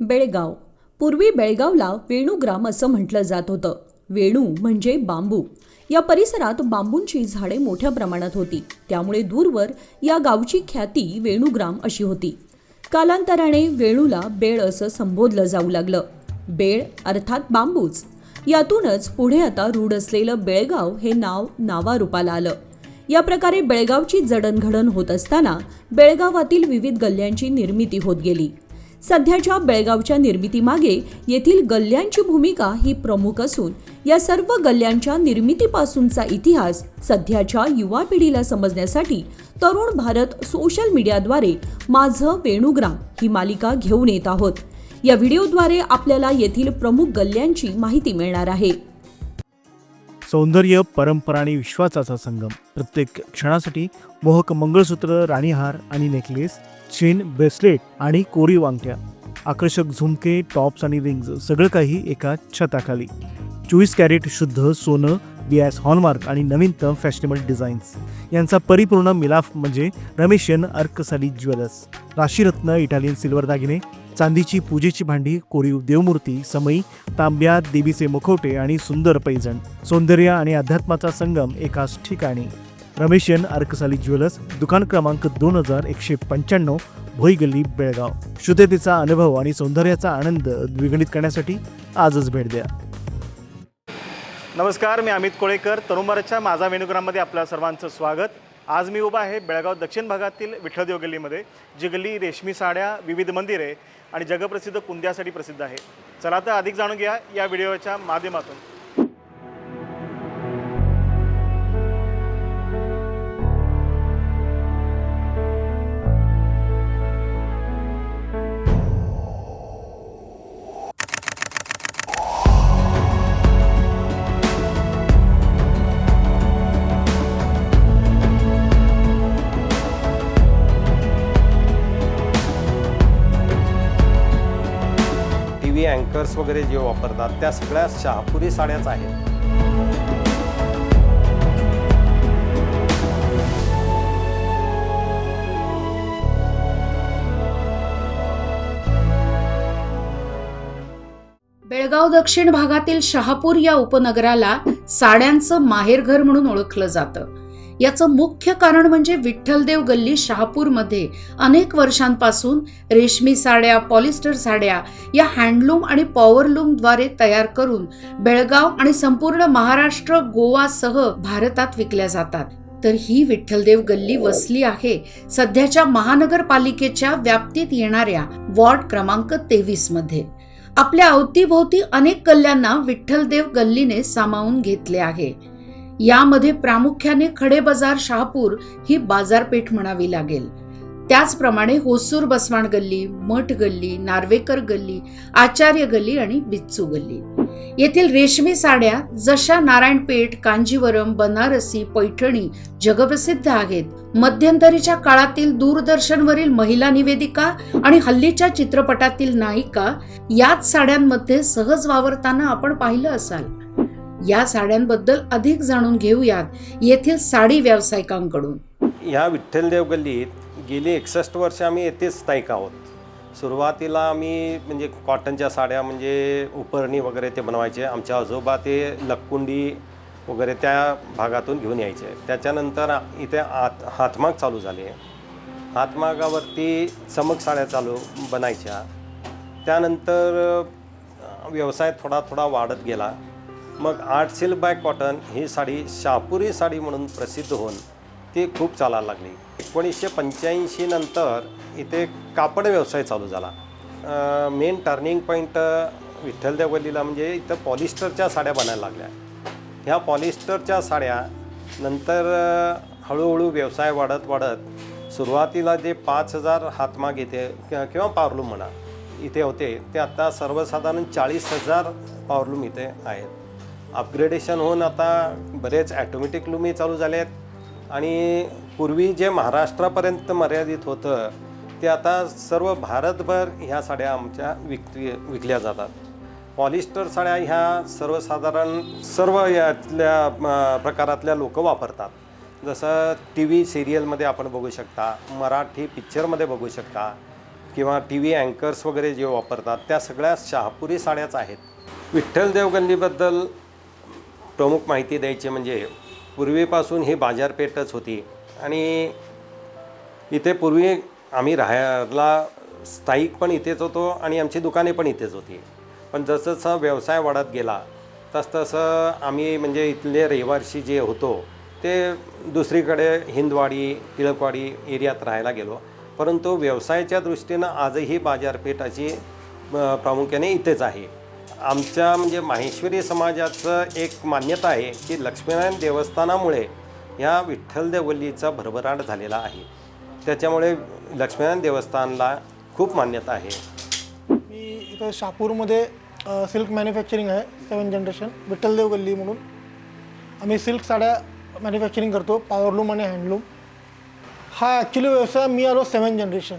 बेळगाव. पूर्वी बेळगावला वेणूग्राम असं म्हटलं जात होतं. वेणू म्हणजे बांबू. या परिसरात बांबूंची झाडे मोठ्या प्रमाणात होती. त्यामुळे दूरवर या गावची ख्याती वेणूग्राम अशी होती. कालांतराने वेणूला बेळ असं संबोधलं जाऊ लागलं. बेळ अर्थात बांबूच. यातूनच पुढे आता रूढ असलेलं बेळगाव हे नाव नावारूपाला आलं. या प्रकारे बेळगावची जडणघडण होत असताना बेळगावातील विविध गल्ल्यांची निर्मिती होत गेली. सध्याच्या बेळगावच्या निर्मितीमागे येथील गल्ल्यांची भूमिका ही प्रमुख असून या सर्व गल्ल्यांच्या निर्मितीपासूनचा इतिहास सध्याच्या युवा पिढीला समजण्यासाठी तरुण भारत सोशल मीडियाद्वारे माझं वेणुग्राम ही मालिका घेऊन येत आहोत. या व्हिडिओद्वारे आपल्याला येथील प्रमुख गल्ल्यांची माहिती मिळणार आहे. सौंदर्य परंपरा आणि विश्वासाचा संगम. प्रत्येक क्षणासाठी मोहक मंगळसूत्र राणीहार आणि नेकलेस चेन ब्रेसलेट आणि कोरी वांगट्या आकर्षक झुमके टॉप्स आणि रिंग्ज सगळं काही एका छताखाली. चोवीस कॅरेट शुद्ध सोनं बियास हॉलमार्क आणि नवीनतम फॅशनेबल डिझाईन्स. यांचा परिपूर्ण मिलाफ म्हणजे रमेशियन अर्कसाली ज्वेलर्स. राशीरत्न इटालियन सिल्वर दागिने चांदीची पूजेची भांडी कोरीव देवमूर्ती समई तांब्या देवीचे मुखवटे आणि सुंदर पैजण. सौंदर्य आणि अध्यात्माचा संगम एकाच ठिकाणी. रमेशियन अर्कसाली ज्वेलर्स दुकान क्रमांक दोन हजार एकशे पंच्याण्णव भोई गल्ली बेळगाव. शुद्धतेचा अनुभव आणि सौंदर्याचा आनंद द्विगणित करण्यासाठी आजच भेट द्या. नमस्कार मी अमित कोळेकर. तरुण माझा वेणुग्राममध्ये आपल्या सर्वांचं स्वागत. आज मी उभा आहे बेळगाव दक्षिण भागातील विठ्ठलदेव गल्लीमध्ये जी गल्ली रेशमी साड्या विविध मंदिरे आणि जगप्रसिद्ध कुंद्यासाठी प्रसिद्ध आहे. चला तर अधिक जाणून घ्या या व्हिडिओच्या माध्यमातून. स्वेटर्स वगैरे जे वापरतात त्या सगळ्या शहापुरी साड्याच आहेत. बेळगाव दक्षिण भागातील शहापूर या उपनगराला साड्यांचं माहेरघर म्हणून ओळखलं जातं. याचं मुख्य कारण म्हणजे विठ्ठलदेव गल्ली शहापूरमध्ये अनेक वर्षांपासून रेशमी साड्या पॉलिस्टर साड्या या हँडलूम आणि पॉवरलूमद्वारे तयार करून बेळगाव आणि संपूर्ण महाराष्ट्र गोवासह भारतात विकल्या जातात. तर ही विठ्ठलदेव गल्ली वसली आहे सध्याच्या महानगरपालिकेच्या व्याप्तीत येणाऱ्या वॉर्ड क्रमांक तेवीसमध्ये. आपल्या अवतीभोवती अनेक गल्ल्यांना विठ्ठलदेव गल्लीने सामावून घेतले आहे. यामध्ये प्रामुख्याने खडे बाजार शहापूर ही बाजारपेठ म्हणावी लागेल. त्याचप्रमाणे होसूर बसवाण गल्ली मठ गल्ली नार्वेकर गल्ली आचार्य गल्ली आणि बिच्चू गल्ली. येथील रेशमी साड्या जशा नारायणपेठ कांजीवरम बनारसी पैठणी जगप्रसिद्ध आहेत. मध्यंतरीच्या काळातील दूरदर्शनवरील महिला निवेदिका आणि हल्लीच्या चित्रपटातील नायिका याच साड्यांमध्ये सहज वावरताना आपण पाहिलं असाल. या साड्यांबद्दल अधिक जाणून घेऊयात येथील साडी व्यावसायिकांकडून. ह्या विठ्ठलदेव गल्लीत गेली एकसष्ट वर्ष आम्ही येथेच स्थायिक आहोत. सुरुवातीला आम्ही म्हणजे कॉटनच्या साड्या म्हणजे उपरणी वगैरे ते बनवायचे आमच्या आजोबा ते लक्कुंडी वगैरे त्या भागातून घेऊन यायचे. त्याच्यानंतर इथे हात हातमाग चालू झाले. हातमागावरती चमक साड्या चालू बनायच्या. त्यानंतर व्यवसाय थोडा थोडा वाढत गेला. मग आर्ट सिल्क बाय कॉटन ही साडी शापुरी साडी म्हणून प्रसिद्ध होऊन ती खूप चालायला लागली. एकोणीसशे पंच्याऐंशी नंतर इथे कापड व्यवसाय चालू झाला. मेन टर्निंग पॉईंट विठ्ठलदेव गल्लीला म्हणजे इथं पॉलिस्टरच्या साड्या बनायला लागल्या. ह्या पॉलिस्टरच्या साड्या नंतर हळूहळू व्यवसाय वाढत वाढत सुरुवातीला जे पाच हजार हातमाग येते किंवा पावरलूम म्हणा इथे होते ते आता सर्वसाधारण चाळीस हजार पावरलूम इथे आहेत. अपग्रेडेशन होऊन आता बरेच ॲटोमॅटिक लूमही चालू झाले आहेत आणि पूर्वी जे महाराष्ट्रापर्यंत मर्यादित होतं ते आता सर्व भारतभर ह्या साड्या आमच्या विक्री विकल्या जातात. पॉलिस्टर साड्या ह्या सर्वसाधारण सर्व यातल्या प्रकारातल्या लोक वापरतात. जसं टी व्ही सिरियलमध्ये आपण बघू शकता मराठी पिक्चरमध्ये बघू शकता किंवा टी व्ही अँकर्स वगैरे जे वापरतात त्या सगळ्या शहापुरी साड्याच आहेत. विठ्ठल देवगल्लीबद्दल प्रमुख माहिती द्यायची म्हणजे पूर्वीपासून ही बाजारपेठच होती. आणि इथे पूर्वी आम्ही राहायला स्थायिक पण इथेच होतो आणि आमची दुकाने पण इथेच होती. पण जसं व्यवसाय वाढत गेला तसतसं आम्ही म्हणजे इथले रहिवासी जे होतो ते दुसरीकडे हिंदवाडी टिळकवाडी एरियात राहायला गेलो. परंतु व्यवसायाच्या दृष्टीनं आजही बाजारपेठाची प्रामुख्याने इथेच आहे. आमच्या म्हणजे माहेश्वरी समाजाचं एक मान्यता आहे की लक्ष्मीनारायण देवस्थानामुळे ह्या विठ्ठल देवल्लीचा भरभराट झालेला आहे. त्याच्यामुळे लक्ष्मीनारायण देवस्थानला खूप मान्यता आहे. मी इथं शापूरमध्ये सिल्क मॅन्युफॅक्चरिंग आहे सेवन जनरेशन विठ्ठलदेव गल्ली म्हणून. आम्ही सिल्क साड्या मॅन्युफॅक्चरिंग करतो पॉवरलूम आणि हँडलूम हा ॲक्च्युली व्यवसाय मी आलो सेवन जनरेशन.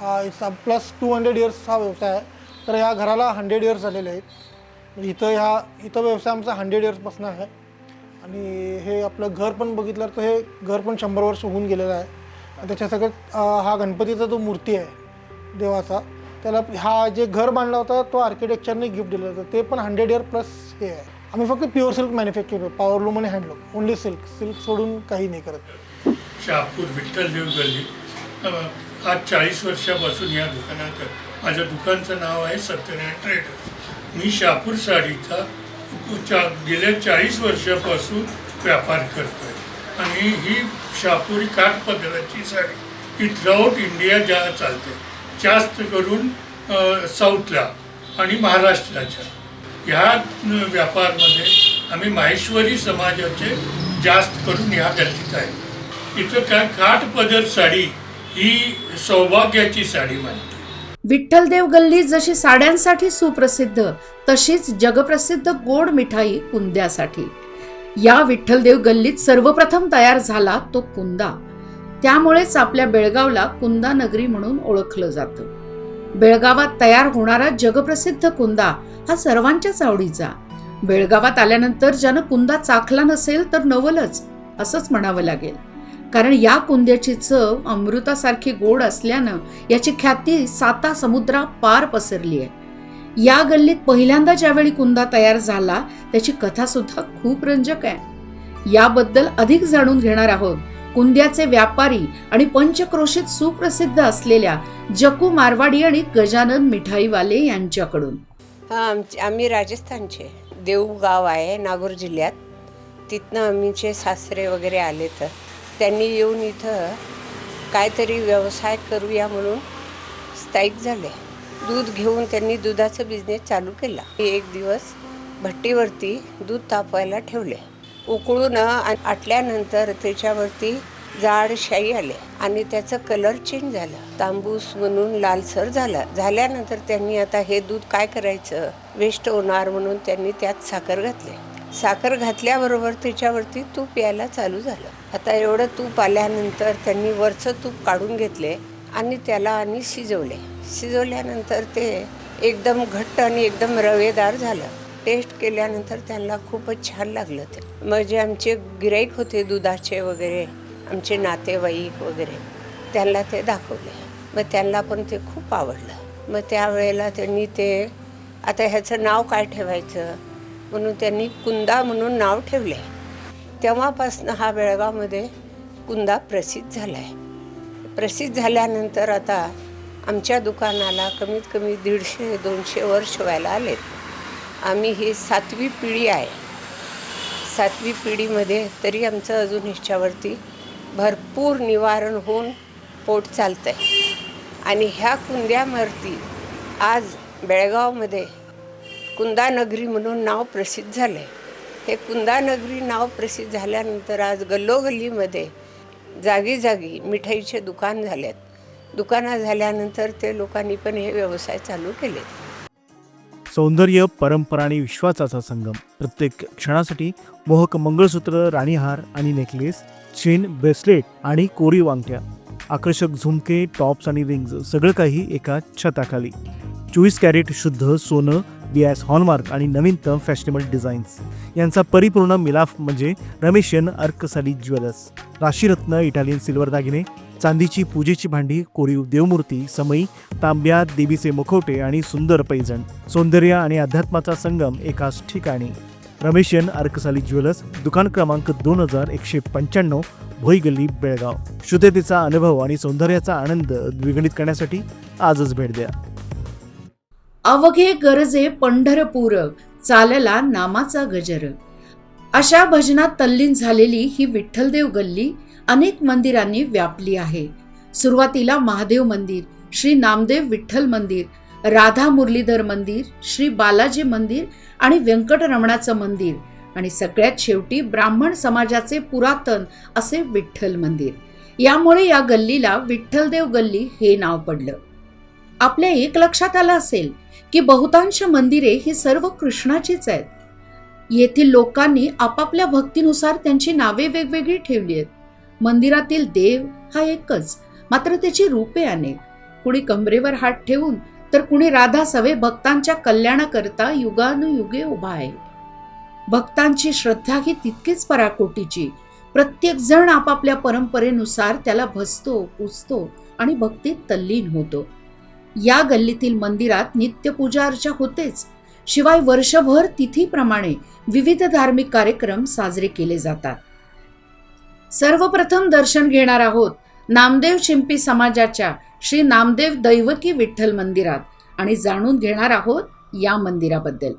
हा it's plus two hundred years हा व्यवसाय आहे. तर ह्या घराला हंड्रेड इयर्स झालेले आहेत. इथं ह्या इथं व्यवसाय आमचा हंड्रेड इयर्सपासून आहे. आणि हे आपलं घर पण बघितलं तर हे घर पण शंभर वर्ष होऊन गेलेलं आहे. आणि त्याच्या सगळ्यात हा गणपतीचा जो मूर्ती आहे देवाचा त्याला हा जे घर बांधला होता तो आर्किटेक्चरने गिफ्ट दिलं होतं. ते पण हंड्रेड इयर प्लस हे आहे. आम्ही फक्त प्युअर सिल्क मॅन्युफॅक्चर करतो. पॉवरलूम आणि हँडलूम ओनली सिल्क सिल्क सोडून काही नाही करत. शहापूर विठ्ठलदेव गल्ली आज चाळीस वर्षापासून या दुकानात माझ्या दुकानचं नाव आहे सत्यनारायण ट्रेडर मी शापूर साडीचा चा गेल्या चाळीस वर्षापासून व्यापार करतो आहे आणि ही शहापुरी काठपदराची साडी ही थ्रूआउट इंडिया ज्या चालते जास्त करून साऊथला आणि महाराष्ट्राच्या. ह्या व्यापारमध्ये आम्ही माहेश्वरी समाजाचे जास्त करून ह्या गल्लीत आहे. इथं काय काठपदर साडी ही सौभाग्याची साडी मानते विठ्ठलदेव गल्ली जशी साड्यांसाठी सुप्रसिद्ध तशीच जगप्रसिद्ध गोड मिठाई कुंद्यासाठी. या विठ्ठलदेव गल्लीत सर्वप्रथम तयार झाला तो कुंदा. त्यामुळेच आपल्या बेळगावला कुंदा नगरी म्हणून ओळखलं जातं. बेळगावात तयार होणारा जगप्रसिद्ध कुंदा हा सर्वांच्याच आवडीचा. बेळगावात आल्यानंतर ज्यानं कुंदा चाखला नसेल तर नवलच असंच म्हणावं लागेल. कारण या कुंद्याची चव अमृतासारखी गोड असल्यानं याची ख्याती साता समुद्रा पार पसरली आहे. या गल्लीत पहिल्यांदा ज्यावेळी कुंदा तयार झाला त्याची कथा सुद्धा खूप रंजक आहे. याबद्दल अधिक जाणून घेणार आहोत कुंद्याचे व्यापारी आणि पंचक्रोशीत सुप्रसिद्ध असलेल्या जकू मारवाडी आणि गजानन मिठाईवाले यांच्याकडून. हा आमचे आम्ही राजस्थानचे. देऊ गाव आहे नागूर जिल्ह्यात. तिथनं आमचे सासरे वगैरे आले तर. त्यांनी येऊन इथं काहीतरी व्यवसाय करूया म्हणून स्थायिक झाले. दूध घेऊन त्यांनी दुधाचा बिझनेस चालू केला. एक दिवस भट्टीवरती दूध तापवायला ठेवले. उकळून आटल्यानंतर त्याच्यावरती जाड शाई आले आणि त्याचं कलर चेंज झालं. तांबूस म्हणून लालसर झाला. झाल्यानंतर त्यांनी आता हे दूध काय करायचं? वेस्ट होणार म्हणून त्यांनी त्यात साखर घातले. साखर घातल्याबरोबर त्याच्यावरती तूप यायला चालू झालं. आता एवढं तूप आल्यानंतर त्यांनी वरचं तूप काढून घेतले आणि त्याला आणि शिजवले. शिजवल्यानंतर ते एकदम घट्ट आणि एकदम रवेदार झालं. टेस्ट केल्यानंतर त्यांना खूपच छान लागलं ते. म्हणजे आमचे गिराईक होते दुधाचे वगैरे आमचे नातेवाईक वगैरे त्यांना ते दाखवले. मग त्यांना पण ते खूप आवडलं. मग त्यावेळेला त्यांनी ते आता ह्याचं नाव काय ठेवायचं? म्हणून त्यांनी कुंदा म्हणून नाव ठेवले तेव्हापासनं हा बेळगावमध्ये कुंदा प्रसिद्ध झाला आहे प्रसिद्ध झाल्यानंतर आता आमच्या दुकानाला कमीत कमी दीडशे दोनशे वर्ष व्हायला आलेत. आम्ही ही सातवी पिढी आहे. सातवी पिढीमध्ये तरी आमचं अजून ह्याच्यावरती भरपूर निवारण होऊन पोट चालतं आहे आणि ह्या कुंद्यावरती आज बेळगावमध्ये कुंदानगरी म्हणून नाव प्रसिद्ध झालं आहे हे कुंदानगरी नाव प्रसिद्ध झाल्यानंतर आज गल्लोगल्लीमध्ये जागी जागी मिठाईचे दुकान झालेत. दुकानं झाल्यानंतर ते लोकांनी पण हे व्यवसाय चालू केले सौंदर्य परंपरा आणि विश्वासाचा संगम. प्रत्येक क्षणासाठी मोहक मंगळसूत्र राणीहार आणि नेकलेस चेन ब्रेसलेट आणि कोरी वांगट्या आकर्षक झुमके टॉप्स आणि रिंग्ज सगळं काही एका छताखाली. चोवीस कॅरेट शुद्ध सोनं बियास हॉलमार्क आणि नवीनतम फॅशनेबल डिझाईन्स. यांचा परिपूर्ण मिलाफ म्हणजे रमेशियन अर्कसाली ज्वेलर्स. राशीरत्न इटालियन सिल्वर दागिने चांदीची पूजेची भांडी कोरीव देवमूर्ती समई तांब्या देवीचे मुखवटे आणि सुंदर पैजण. सौंदर्य आणि अध्यात्माचा संगम एकाच ठिकाणी. रमेशियन अर्कसाली ज्वेलर्स दुकान क्रमांक दोन हजार एकशे पंच्याण्णव भोई गल्ली बेळगाव. शुद्धतेचा अनुभव आणि सौंदर्याचा आनंद द्विगणित करण्यासाठी आजच भेट द्या. अवघे गरजे पंढरपूर चालला नामाचा गजर. अशा भजनात तल्लीन झालेली ही विठ्ठलदेव गल्ली अनेक मंदिरांनी व्यापली आहे. सुरुवातीला महादेव मंदिर श्री नामदेव विठ्ठल मंदिर राधा मुरलीधर मंदिर श्री बालाजी मंदिर आणि व्यंकटरमणाचं मंदिर आणि सगळ्यात शेवटी ब्राह्मण समाजाचे पुरातन असे विठ्ठल मंदिर. यामुळे या गल्लीला विठ्ठलदेव गल्ली हे नाव पडलं. आपल्या एक लक्षात आलं असेल की बहुतांश मंदिरे ही सर्व कृष्णाचीच आहेत. येथील लोकांनी आपापल्या भक्तीनुसार त्यांची नावे वेगवेगळी ठेवली आहेत. मंदिरातील देव हा एकच मात्र त्याची रूपे अनेक. कुणी कमरेवर हात ठेवून तर कुणी राधा सवे भक्तांच्या कल्याणाकरता युगानुयुगे उभा आहे. भक्तांची श्रद्धा ही तितकीच पराकोटीची. प्रत्येक जण आपापल्या परंपरेनुसार त्याला भसतो पुजतो आणि भक्तीत तल्लीन होतो. या गल्लीतील मंदिरात नित्यपूजा अर्चा होतेच. शिवाय वर्षभर तिथीप्रमाणे विविध धार्मिक कार्यक्रम साजरे केले जातात. सर्वप्रथम दर्शन घेणार आहोत नामदेव शिंपी समाजाच्या श्री नामदेव दैवकी विठ्ठल मंदिरात आणि जाणून घेणार आहोत या मंदिराबद्दल.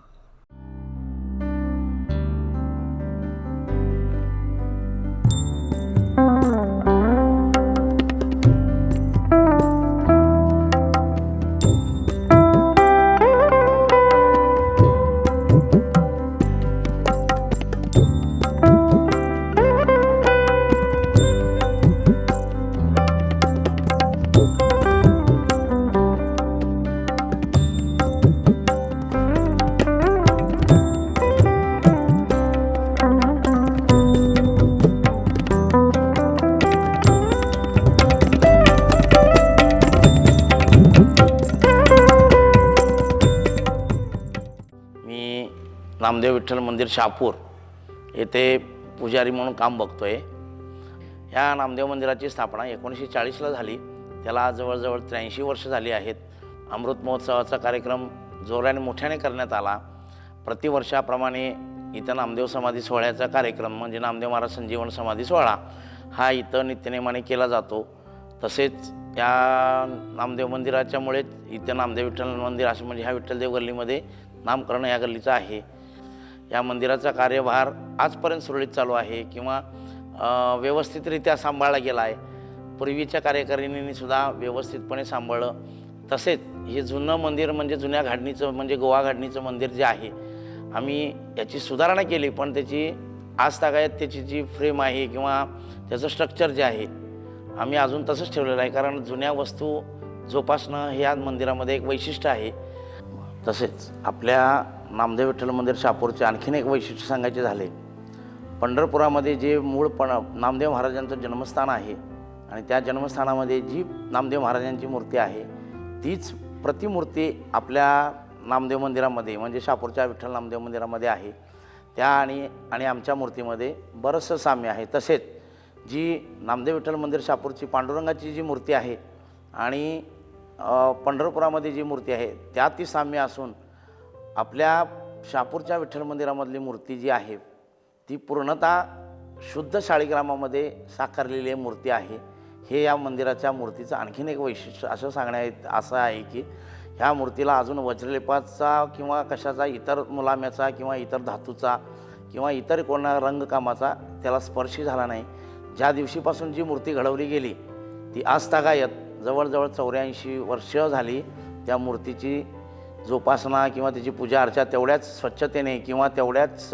नामदेव विठ्ठल मंदिर शापूर येथे पुजारी म्हणून काम बघतो आहे ह्या नामदेव मंदिराची स्थापना एकोणीसशे चाळीसला झाली. त्याला जवळजवळ त्र्याऐंशी वर्ष झाली आहेत. अमृत महोत्सवाचा कार्यक्रम जोराने मोठ्याने करण्यात आला. प्रतिवर्षाप्रमाणे इथं नामदेव समाधी सोहळ्याचा कार्यक्रम म्हणजे नामदेव महाराज संजीवन समाधी सोहळा हा इथं नित्यनेमाने केला जातो. तसेच या नामदेव मंदिराच्यामुळेच इथं नामदेव विठ्ठल मंदिर असं म्हणजे ह्या विठ्ठलदेव गल्लीमध्ये नामकरण या गल्लीचं आहे. या मंदिराचा कार्यभार आजपर्यंत सुरळीत चालू आहे किंवा व्यवस्थितरित्या सांभाळला गेला आहे. पूर्वीच्या कार्यकारिणींनी सुद्धा व्यवस्थितपणे सांभाळलं. तसेच हे जुनं मंदिर म्हणजे जुन्या घाडणीचं म्हणजे गोवा घाडणीचं मंदिर जे आहे आम्ही याची सुधारणा केली पण त्याची आज तागायत त्याची जी फ्रेम आहे किंवा त्याचं स्ट्रक्चर जे आहे आम्ही अजून तसंच ठेवलेलं आहे. कारण जुन्या वस्तू जोपासणं हे आज मंदिरामध्ये एक वैशिष्ट्य आहे. तसेच आपल्या नामदेव विठ्ठल मंदिर शापूरचे आणखीन एक वैशिष्ट्य सांगायचे झाले पंढरपुरामध्ये जे मूळ पण नामदेव महाराजांचं जन्मस्थान आहे आणि त्या जन्मस्थानामध्ये जी नामदेव महाराजांची मूर्ती आहे तीच प्रतिमूर्ती आपल्या नामदेव मंदिरामध्ये म्हणजे शापूरच्या विठ्ठल नामदेव मंदिरामध्ये आहे. त्या आणि आणि आमच्या मूर्तीमध्ये बरंचसं साम्य आहे. तसेच जी नामदेव विठ्ठल मंदिर शापूरची पांडुरंगाची जी मूर्ती आहे आणि पंढरपुरामध्ये जी मूर्ती आहे त्यात ती साम्य असून आपल्या शापूरच्या विठ्ठल मंदिरामधली मूर्ती जी आहे ती पूर्णतः शुद्ध शाळीग्रामामध्ये साकारलेली मूर्ती आहे. हे या मंदिराच्या मूर्तीचं आणखीन एक वैशिष्ट्य असं सांगण्यात असं आहे की ह्या मूर्तीला अजून वज्रलेपाचा किंवा कशाचा इतर मुलाम्याचा किंवा इतर धातूचा किंवा इतर कोणा रंगकामाचा त्याला स्पर्श झाला नाही. ज्या दिवशीपासून जी मूर्ती घडवली गेली ती आजतागायत जवळजवळ चौऱ्याऐंशी वर्ष झाली त्या मूर्तीची जोपासना किंवा त्याची पूजा अर्चा तेवढ्याच स्वच्छतेने किंवा तेवढ्याच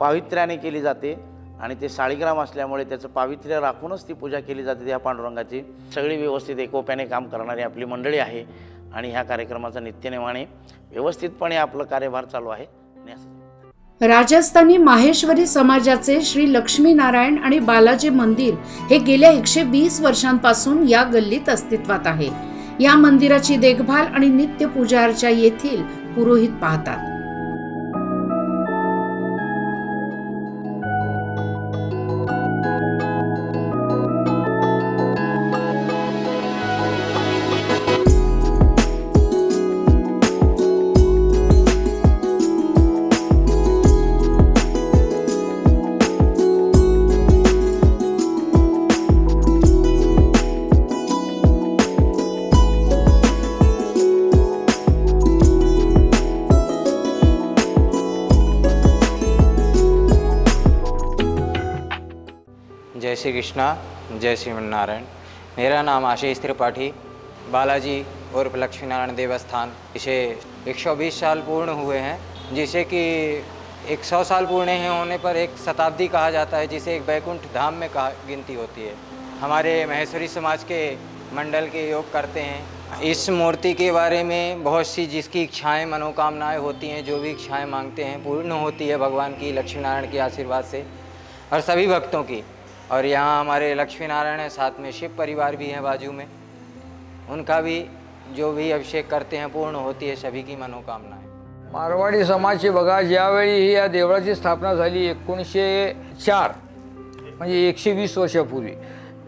पावित्र्याने केली जाते. आणि ते साळीग्राम असल्यामुळे त्याचं पावित्र्य राखूनच ती पूजा केली जाते त्या पांडुरंगाची. सगळी व्यवस्थित एकोप्याने काम करणारी आपली मंडळी आहे. आणि ह्या कार्यक्रमाचा नित्यनेमाने व्यवस्थितपणे आपलं कार्यभार चालू आहे. आणि असं राजस्थानी माहेश्वरी समाजाचे श्री लक्ष्मीनारायण आणि बालाजी मंदिर हे गेल्या एकशे वीस वर्षांपासून या गल्लीत अस्तित्वात आहे. या मंदिराची देखभाल आणि नित्य पूजा अर्चा येथील पुरोहित पाहतात. श्री कृष्णा जय श्री नारायण मेरा नाम आशीष त्रिपाठी, बालाजी उर्फ़ लक्ष्मी नारायण देवस्थान। इसे 120 साल पूर्ण हुए हैं, जिसे कि 100 साल पूर्ण होने पर एक शताब्दी कहा जाता है, जिसे एक बैकुंठ धाम में कहा गिनती होती है। हमारे महेश्वरी समाज के मंडल के योग करते हैं। इस मूर्ति के बारे में बहुत सी जिसकी इच्छाएँ, मनोकामनाएँ होती हैं, जो भी इच्छाएँ मांगते हैं, पूर्ण होती है भगवान की लक्ष्मी नारायण के आशीर्वाद से, और सभी भक्तों की। और यहाँ हमारे लक्ष्मी नारायण है साथ में शिव परिवार भी है बाजू में। उनका भी जो भी अभिषेक करते हैं पूर्ण होती है सभी की मनोकामनाएं। मारवाडी समाजची बघा ज्यावेळी ही या देवळाची स्थापना झाली एकोणीसशे चार म्हणजे एकशे वीस वर्षापूर्वी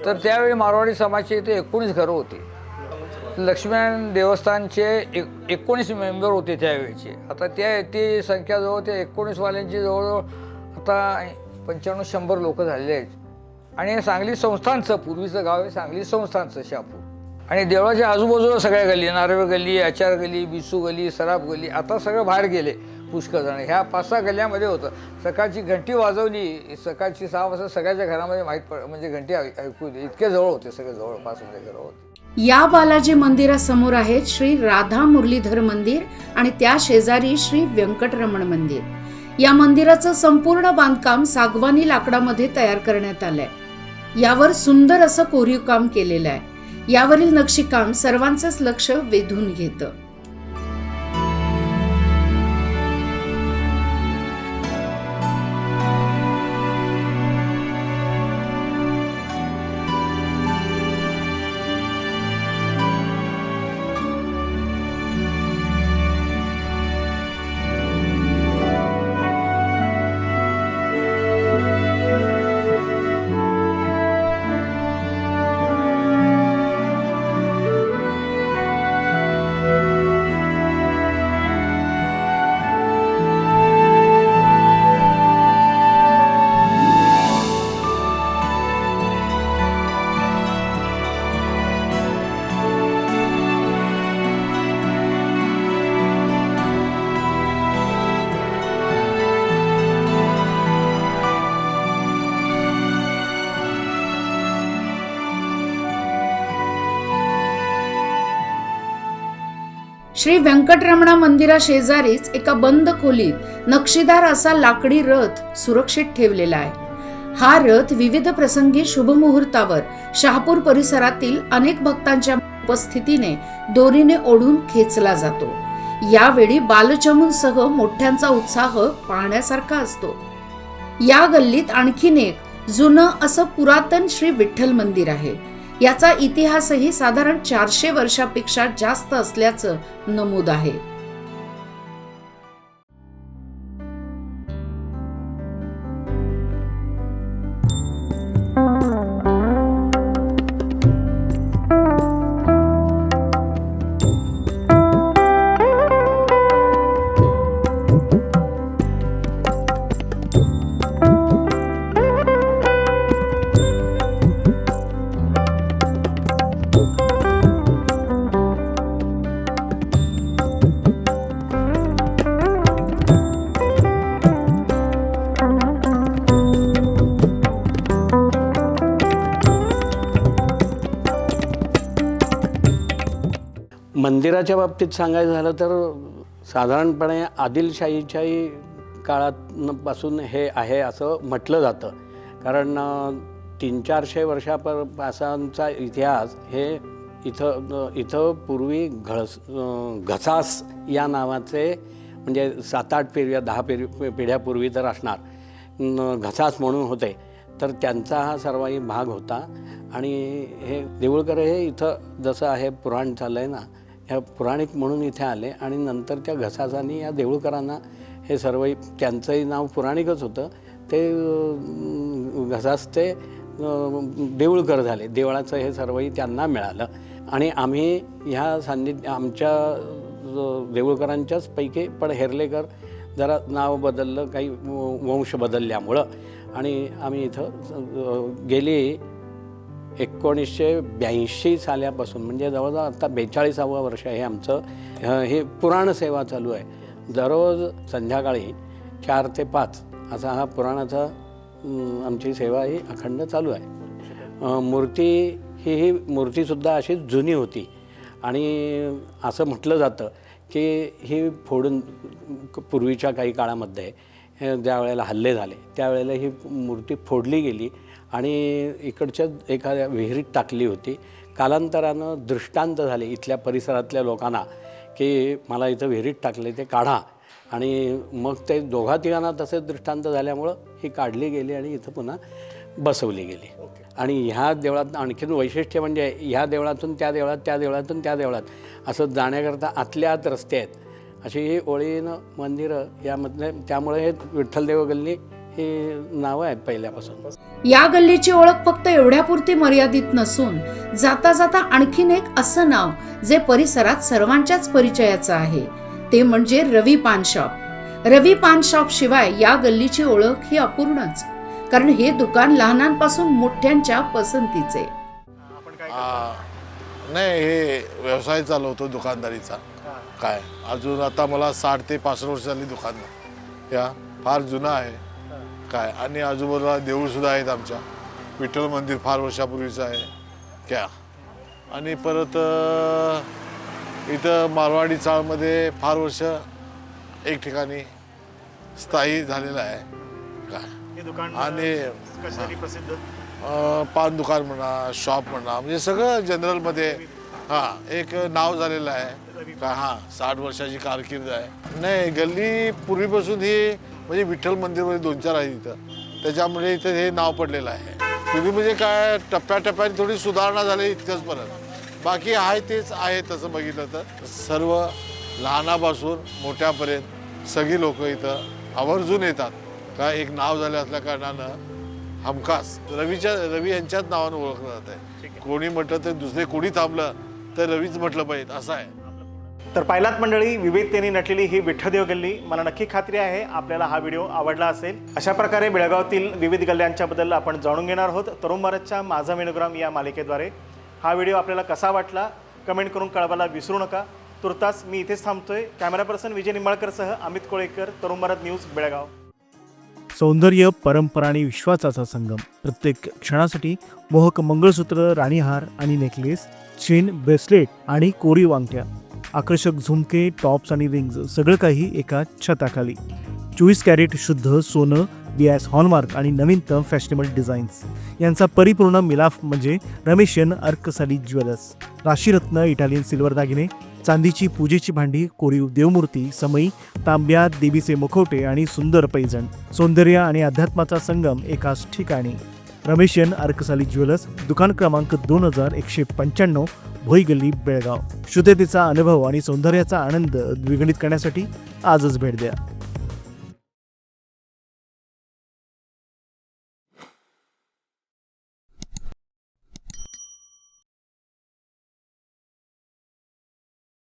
तर त्यावेळी मारवाडी समाजचे इथे एकोणीस घरं होते. लक्ष्मीनारायण देवस्थानचे एक एकोणीस मेंबर होते त्यावेळेचे. आता त्या ती संख्या जवळ त्या एकोणीसवाल्यांची जवळजवळ आता पंच्याण्णव शंभर लोक झालेले आहेत. आणि सांगली संस्थानचं पूर्वीचं गाव आहे सांगली संस्थानचं शापूर आणि देवळाच्या आजूबाजूला सगळ्या गल्ली नारळ गल्ली आचार गल्ली बिसू गल्ली सराफ गल्ली आता सगळं बाहेर गेले पुष्कळ जण. ह्या पाच सहा गल्ल्यामध्ये होतं. सकाळची घंटी वाजवली सकाळची सहा वाजता सगळ्याच्या घरामध्ये माहीत पड म्हणजे घंटी ऐकू इतके जवळ होते सगळे जवळपास म्हणजे होते. या बालाजी मंदिरासमोर आहेत श्री राधा मुरलीधर मंदिर आणि त्या शेजारी श्री व्यंकटरमण मंदिर. या मंदिराचं संपूर्ण बांधकाम सागवानी लाकडामध्ये तयार करण्यात आलंय. यावर सुंदर असं कोरीव काम केलेलं आहे. यावरील नक्षीकाम सर्वांचंच लक्ष वेधून घेतं. श्री व्यंकटरमणा मंदिरा शेजारीच एका बंद खोलीत नक्षीदार असा लाकडी रथ सुरक्षित ठेवलेला आहे. हा रथ विविध प्रसंगी शुभमुहूर्तावर शहापूर परिसरातील अनेक भक्तांच्या उपस्थितीने दोरीने ओढून खेचला जातो. यावेळी बालचमूंसह मोठ्यांचा उत्साह पाहण्यासारखा असतो. या गल्लीत आणखीन एक जुनं असं पुरातन श्री विठ्ठल मंदिर आहे. याचा इतिहासही साधारण चारशे वर्षापेक्षा जास्त असल्याचं नमूद आहे. मंदिराच्या बाबतीत सांगायचं झालं तर साधारणपणे आदिलशाहीच्याही काळापासून हे आहे असं म्हटलं जातं. कारण तीन चारशे वर्षापासूनचा इतिहास हे इथं इथं पूर्वी घळस घसास या नावाचे म्हणजे सात आठ पिढ्या दहा पिढी पिढ्यापूर्वी तर असणार घसास म्हणून होते. तर त्यांचा हा सर्वाही भाग होता. आणि हे देऊळकर हे इथं जसं आहे पुराण चाललं आहे ना ह्या पुराणिक म्हणून इथे आले आणि नंतर त्या घसासानी या देऊळकरांना हे सर्व त्यांचंही नाव पुराणिकच होतं. ते अं, घसास ते देऊळकर झाले. देवळाचं हे सर्वही त्यांना मिळालं. आणि आम्ही ह्या सान्निध्य आमच्या देऊळकरांच्याच पैकी पण हेरलेकर जरा नाव बदललं काही व- वंश बदलल्यामुळं. आणि आम्ही इथं गेली एकोणीसशे ब्याऐंशी साल्यापासून म्हणजे जवळजवळ आता बेचाळीसावं वर्ष हे आमचं हे पुराण सेवा चालू आहे. दररोज संध्याकाळी चार ते पाच असा हा पुराणाचा आमची सेवा ही अखंड चालू आहे. मूर्ती ही ही मूर्तीसुद्धा अशी जुनी होती. आणि असं म्हटलं जातं की ही फोडून पूर्वीच्या काही काळामध्ये ज्या वेळेला हल्ले झाले त्यावेळेला ही मूर्ती फोडली गेली. आणि इकडच्या एखाद्या विहिरीत टाकली होती. कालांतरानं दृष्टांत झाले इथल्या परिसरातल्या लोकांना की मला इथं विहिरीत टाकले ते काढा. आणि मग ते दोघा तिघांना तसे दृष्टांत झाल्यामुळं ही काढली गेली आणि इथं पुन्हा बसवली गेली. आणि ह्या देवळात आणखीन वैशिष्ट्य म्हणजे ह्या देवळातून त्या देवळात त्या देवळातून त्या देवळात असं जाण्याकरता आतल्या आत रस्ते आहेत. अशी ही ओळीनं मंदिरं यामधले त्यामुळे हे विठ्ठलदेव गल्ली ही नावं आहेत पहिल्यापासून. या गल्लीची ओळख फक्त एवढ्यापुरती मर्यादित नसून जाता जाता आणखीन एक असं नाव जे परिसरात सर्वांच्याच परिचयाचं आहे. ते म्हणजे रवी पान शॉप. रवी पान शॉप शिवाय या गल्लीची ओळख ही अपूर्णच कारण हे दुकान लहानांपासून मोठ्यांच्या पसंतीचे. आ, नाही हे व्यवसाय चालवतो दुकानदारीचा. काय? अजून आता मला साठ ते पासष्ट वर्ष झाली दुकान. या फार जुना आहे. काय? आणि आजूबाजूला देऊळ सुद्धा आहेत आमच्या. विठ्ठल मंदिर फार वर्षापूर्वीचं आहे. क्या? आणि परत इथं मारवाडी चाळमध्ये फार वर्ष एक ठिकाणी स्थायी झालेलं आहे. काय? दुकान आणि पान दुकान म्हणा शॉप म्हणा म्हणजे सगळं जनरलमध्ये हां एक नाव झालेलं आहे. का हां साठ वर्षाची कारकीर्द आहे. नाही गल्ली पूर्वीपासून ही म्हणजे विठ्ठल मंदिरमध्ये दोन चार आहे इथं. त्याच्यामुळे इथं हे नाव पडलेलं आहे. पूर्वी म्हणजे काय टप्प्याटप्प्याने थोडी सुधारणा झाली इतकंच परत. बाकी आहे तेच आहे तसं बघितलं तर. सर्व लहानापासून मोठ्यापर्यंत सगळी लोक इथं आवर्जून येतात. का एक नाव झालं असल्या कारणानं हमखास रवीच्या रवी यांच्याच नावानं ओळखलं जात आहे. कोणी म्हटलं तर दुसरे कोणी थांबलं तर रवीच म्हटलं पाहिजे असं आहे. तर पाहिलात मंडळी विविधतेने नटलेली ही विठ्ठदेव गल्ली. मला नक्की खात्री आहे आपल्याला हा व्हिडिओ आवडला असेल. अशा प्रकारे बेळगावातील विविध गल्ल्यांच्याबद्दल आपण जाणून घेणार आहोत. तरुण भारतच्या माझा मेनोग्राम या मालिकेद्वारे. हा व्हिडिओ आपल्याला कसा वाटला कमेंट करून कळवायला विसरू नका. तुर्तास मी इथेच थांबतोय. कॅमेरा पर्सन विजय निंबाळकरसह अमित कोळेकर तरुण भारत न्यूज बेळगाव. सौंदर्य परंपरा आणि विश्वासाचा संगम. प्रत्येक क्षणासाठी मोहक मंगळसूत्र राणीहार आणि नेकलेस चेन ब्रेसलेट आणि कोरी अंगठ्या आकर्षक झुमके टॉप्स आणि रिंग्ज सगळं काही एका छताखाली. चोवीस कॅरेट शुद्ध सोनं बियास हॉलमार्क आणि नवीनतम फॅशनेबल डिझाईन्स. यांचा परिपूर्ण मिलाफ म्हणजे रमेशियन अर्कसाली ज्वेलर्स. राशीरत्न इटालियन सिल्वर दागिने चांदीची पूजेची भांडी कोरीव देवमूर्ती समई तांब्या देवीचे मुखवटे आणि सुंदर पैजण. सौंदर्य आणि अध्यात्माचा संगम एकाच ठिकाणी. रमेशियन अर्कसाली ज्वेलर्स दुकान क्रमांक दोन हजार एकशे पंच्याण्णव भोई गल्ली बेळगाव. शुद्धतेचा अनुभव आणि सौंदर्याचा आनंद द्विगणित करण्यासाठी आजच भेट द्या.